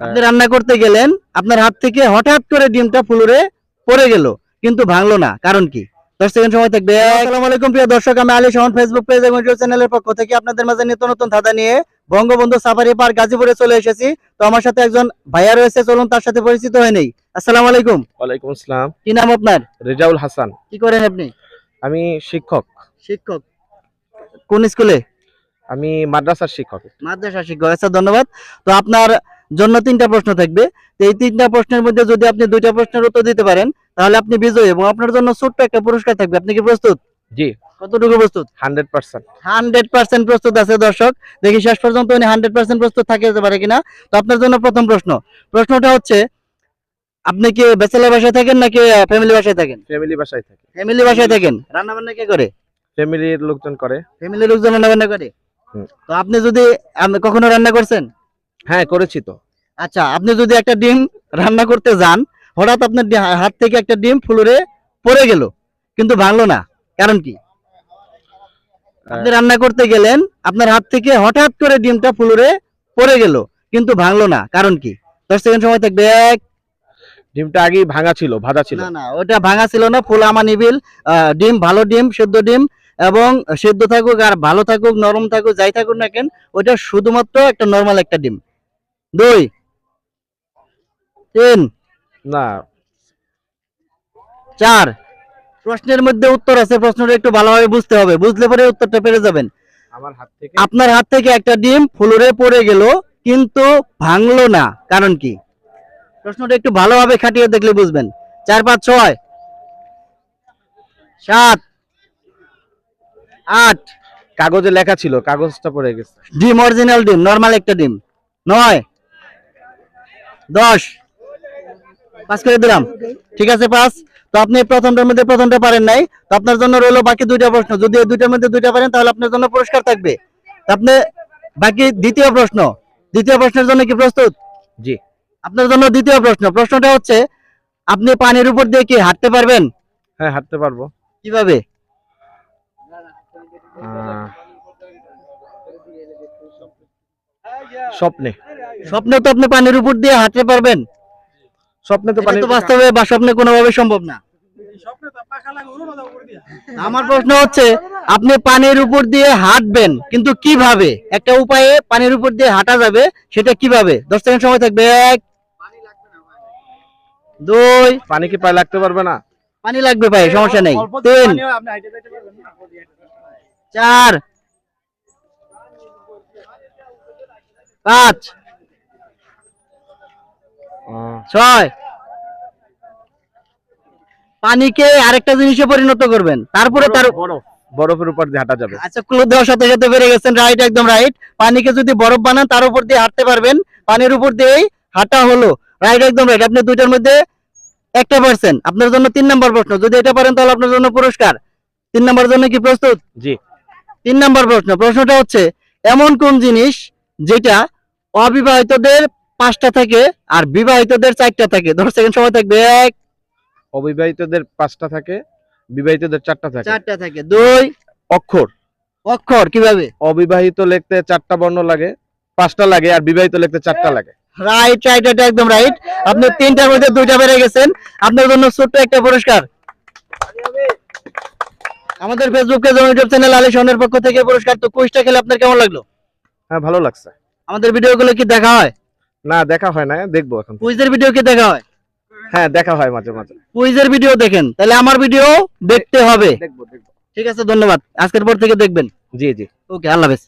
আপনি রান্না করতে গেলেন আপনার হাত থেকে হঠাৎ করে ডিমটা ফুলুরে পড়ে গেল কিন্তু ভাঙলো না। কারণ কি? দশ সেকেন্ড সময় থাকবে। আসসালামু আলাইকুম প্রিয় দর্শক আমি আলী ফেসবুক পেজ এবং ইউটিউব চ্যানেলের পক্ষ থেকে আপনাদের মাঝে নিত্য নতুন ধাঁধা নিয়ে বঙ্গবন্ধু সাফারি পার্ক গাজীপুরে চলে এসেছি। তো আমার সাথে একজন ভাইয়া রয়েছে চলুন তার সাথে পরিচিত হয়ে নেই। আসসালামু আলাইকুম। ওয়ালাইকুম আসসালাম। কি নাম আপনার? রেজাউল হাসান। কি করেন আপনি? আমি শিক্ষক। শিক্ষক। কোন স্কুলে? আমি মাদ্রাসার শিক্ষক। মাদ্রাসা শিক্ষক। আচ্ছা ধন্যবাদ। তো আপনার জন্য তিনটা প্রশ্ন থাকবে। তো এই তিনটা প্রশ্নের মধ্যে যদি আপনি দুইটা প্রশ্নের উত্তর দিতে পারেন তাহলে আপনি বিজয়ী এবং আপনার জন্য ছোট্ট একটা পুরস্কার থাকবে। আপনি কি প্রস্তুত? জি। কতটুকু প্রস্তুত? Hundred percent. হান্ড্রেড পার্সেন্ট প্রস্তুত আছে দর্শক। দেখি শেষ পর্যন্ত উনি হান্ড্রেড পার্সেন্ট প্রস্তুত থাকে যেতে পারে কিনা। তো আপনার জন্য প্রথম প্রশ্ন। প্রশ্নটা হচ্ছে আপনি কি ব্যাচেলার বাসায় থাকেন নাকি ফ্যামিলি বাসায় থাকেন? ফ্যামিলি বাসায় থাকি। ফ্যামিলি বাসায় থাকেন। রান্না বান্না কে করে? ফ্যামিলির লোকজন করে। ফ্যামিলির লোকজন রান্না বান্না করে তো আপনি যদি কখনো রান্না করছেন? হ্যাঁ করেছি তো। আচ্ছা আপনি যদি একটা ডিম রান্না করতে যান হঠাৎ আপনার হাত থেকে একটা ডিম ফুলুরে পড়ে গেল কিন্তু ভাঙলো না। কারণ কি? আপনি রান্না করতে গেলেন আপনার হাত থেকে হঠাৎ করে ডিমটা ফুলুরে পড়ে গেল কিন্তু ভাঙলো না। কারণ কি? দশ সেকেন্ড সময় থাকবে এক। ডিমটা আগেই ভাঙা ছিল ভাজা ছিল। না না ওটা ভাঙা ছিল না ফুল আমানিবিল আহ, ডিম ভালো ডিম সেদ্ধ ডিম এবং সেদ্ধ থাকুক আর ভালো থাকুক নরম থাকুক যাই থাকুক না কেন ওটা শুধুমাত্র একটা নর্মাল একটা ডিম। দুই। তিন। না। চার। প্রশ্নের মধ্যে উত্তর আছে প্রশ্নটা একটু ভালোভাবে বুঝতে হবে। বুঝলে পরে উত্তরটা পেরে যাবেন। আমার হাত থেকে? আপনার হাত থেকে একটা ডিম ফুলুরে পড়ে গেল কিন্তু ভাঙলো না। কারণ কি? প্রশ্নটা একটু ভালোভাবে খাটিয়ে দেখলে বুঝবেন। চার পাঁচ ছয়। সাত। আট। কাগজে লেখা ছিল কাগজটা পড়ে গেছে। ডিম অরিজিনাল ডিম নর্মাল একটা ডিম। নয়। দশ। পাস করে দিলাম। ঠিক আছে পাস তো আপনি প্রথমটার মধ্যে প্রথমটা পারেন নাই। তো আপনার জন্য রইল বাকি দুইটা প্রশ্ন। যদি এই দুইটার মধ্যে দুইটা পারেন তাহলে আপনার জন্য পুরস্কার থাকবে। আপনি বাকি দ্বিতীয় প্রশ্ন। দ্বিতীয় প্রশ্নের জন্য কি প্রস্তুত? জি। আপনার জন্য দ্বিতীয় প্রশ্ন। প্রশ্নটা হচ্ছে আপনি পানির উপর দিয়ে কি হাঁটতে পারবেন? হ্যাঁ হাঁটতে পারব। কীভাবে? স্বপ্নে। স্বপ্নে তো আপনি পানির উপর দিয়ে হাঁটতে পারবেন। স্বপ্নে তো পানি বাস্তবে বা স্বপ্নে কোনোভাবে সম্ভব না। আমার প্রশ্ন হচ্ছে আপনি পানির উপর দিয়ে হাঁটবেন কিন্তু কীভাবে? একটা উপায়ে পানির উপর দিয়ে হাঁটা যাবে সেটা কীভাবে? দশ সেকেন্ড সময় থাকবে এক দুই। পানি কি পায়ে লাগতে পারবে না? পানি লাগবে পায়ে সমস্যা নেই। তিন চার পাঁচ। ছয়। পানিকে আরেকটা জিনিসে পরিণত করবেন। তারপরে তার বরফের উপর দিয়ে হাঁটা যাবে। আচ্ছা ক্লু দেওয়ার সাথে সাথে বেড়ে গেছেন রাইট একদম রাইট পানিকে যদি বরফ বানান তার উপর দিয়ে হাঁটতে পারবেন। পানির উপর দিয়েই হাঁটা হলো। রাইট একদম রাইট আপনি দুইটার মধ্যে একটা পার্সেন্ট আপনার জন্য তিন নম্বর প্রশ্ন। যদি এটা পারেন তাহলে আপনার জন্য পুরস্কার। তিন নম্বর জন্য কি প্রস্তুত? জি। তিন নম্বর প্রশ্ন। প্রশ্নটা হচ্ছে এমন কোন জিনিস যেটা অবিবাহিতদের পাঁচটা থাকে আর বিবাহিতদের চারটা থাকে। দশ সেকেন্ড সময় থাকবে এক। অবিবাহিতদের পাঁচটা থাকে বিবাহিতদের চারটা থাকে। চারটা থাকে। দুই। অক্ষর। অক্ষর কীভাবে? অবিবাহিত লিখতে চারটা বর্ণ লাগে পাঁচটা লাগে আর বিবাহিত লিখতে চারটা লাগে। রাইট রাইট এটা একদম রাইট আপনি তিনটার মধ্যে দুইটা বেড়ে গেছেন। আপনার জন্য ছোট্ট একটা পুরস্কার। আমাদের Facebook page YouTube channel Ali সোনের পক্ষ থেকে পুরস্কার। তো কুইজটা খেলে আপনার কেমন লাগল? হ্যাঁ ভালো লাগছে। আমাদের ভিডিওগুলো কি দেখা হয়? না দেখা হয় না দেখব এখন। কুইজের ভিডিও কি দেখা হয়? হ্যাঁ দেখা হয় মাঝে মাঝে। কুইজের ভিডিও দেখেন তাহলে আমার ভিডিও দেখতে হবে। দেখব দেখব। ঠিক আছে ধন্যবাদ। আজকের পর থেকে দেখবেন। জি জি। ওকে আল্লাহ হাফেজ।